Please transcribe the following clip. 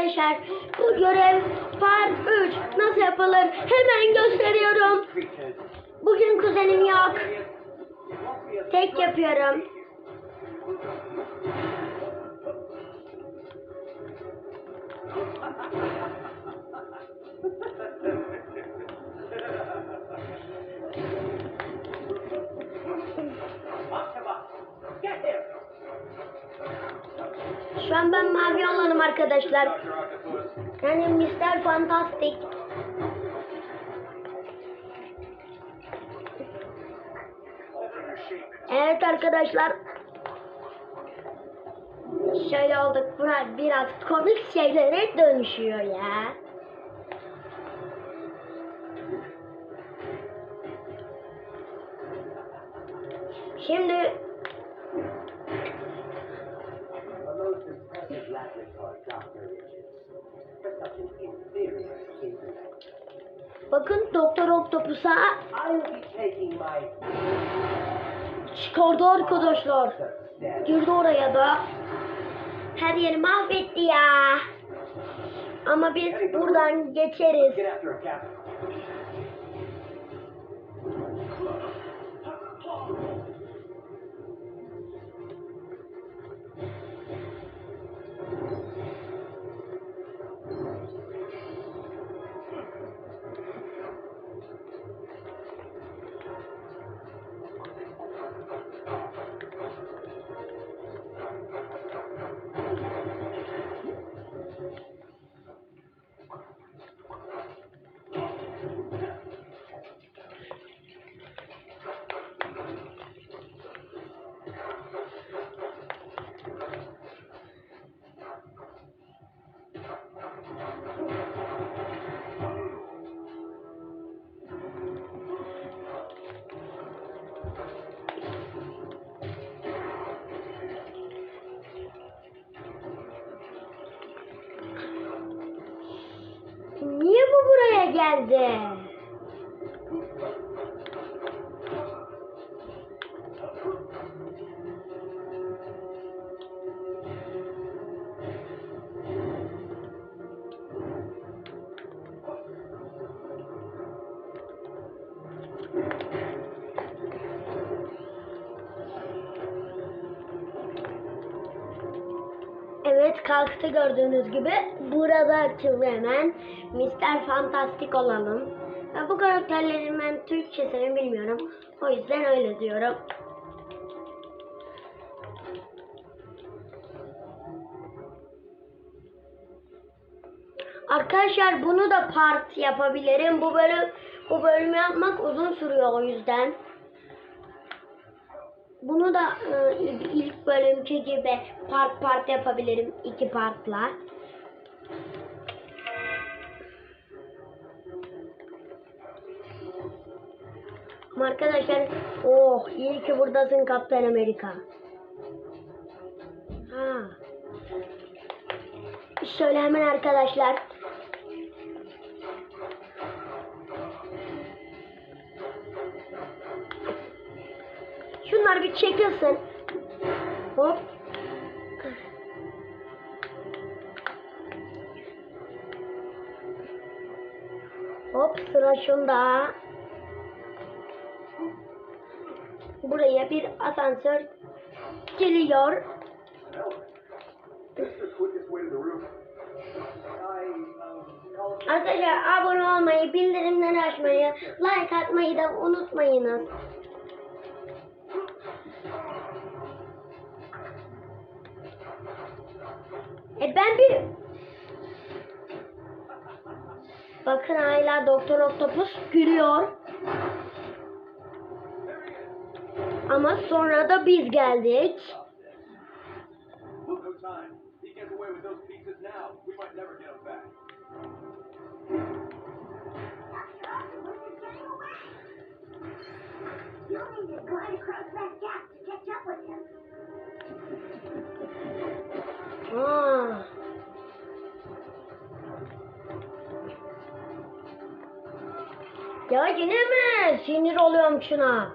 arkadaşlar bu görev part 3 nasıl yapılır hemen gösteriyorum. Bugün kuzenim yok. Tek yapıyorum. Şu an ben mavi olanım arkadaşlar. Yani Mr. Fantastic. Evet arkadaşlar. Şöyle olduk. Bunlar biraz komik şeylere dönüşüyor ya. Şimdi bakın Doktor Octopus'a çıkardı arkadaşlar. Girdi oraya da. Her yeri mahvetti ya. Ama biz buradan geçeriz. Buraya geldi? Evet kalktı gördüğünüz gibi. Burada açıldı hemen. Mr. Fantastic olalım. Ve bu karakterlerin ben Türkçesini bilmiyorum. O yüzden öyle diyorum. Arkadaşlar bunu da part yapabilirim. Bu bölüm bu bölümü yapmak uzun sürüyor o yüzden. Bunu da e, ilk bölümkü gibi part part yapabilirim. iki partla. Arkadaşlar oh iyi ki buradasın Kaptan Amerika. Ha. Şöyle hemen arkadaşlar. Şunlar bir çekilsin. Hop. Hop sıra şunda. Buraya bir asansör geliyor. Arkadaşlar abone olmayı, bildirimleri açmayı, like atmayı da unutmayınız. E ben bir... Bakın hala Doktor Octopus gülüyor. Ama sonra da biz geldik. Away Ya yine mi? Sinir oluyorum şuna.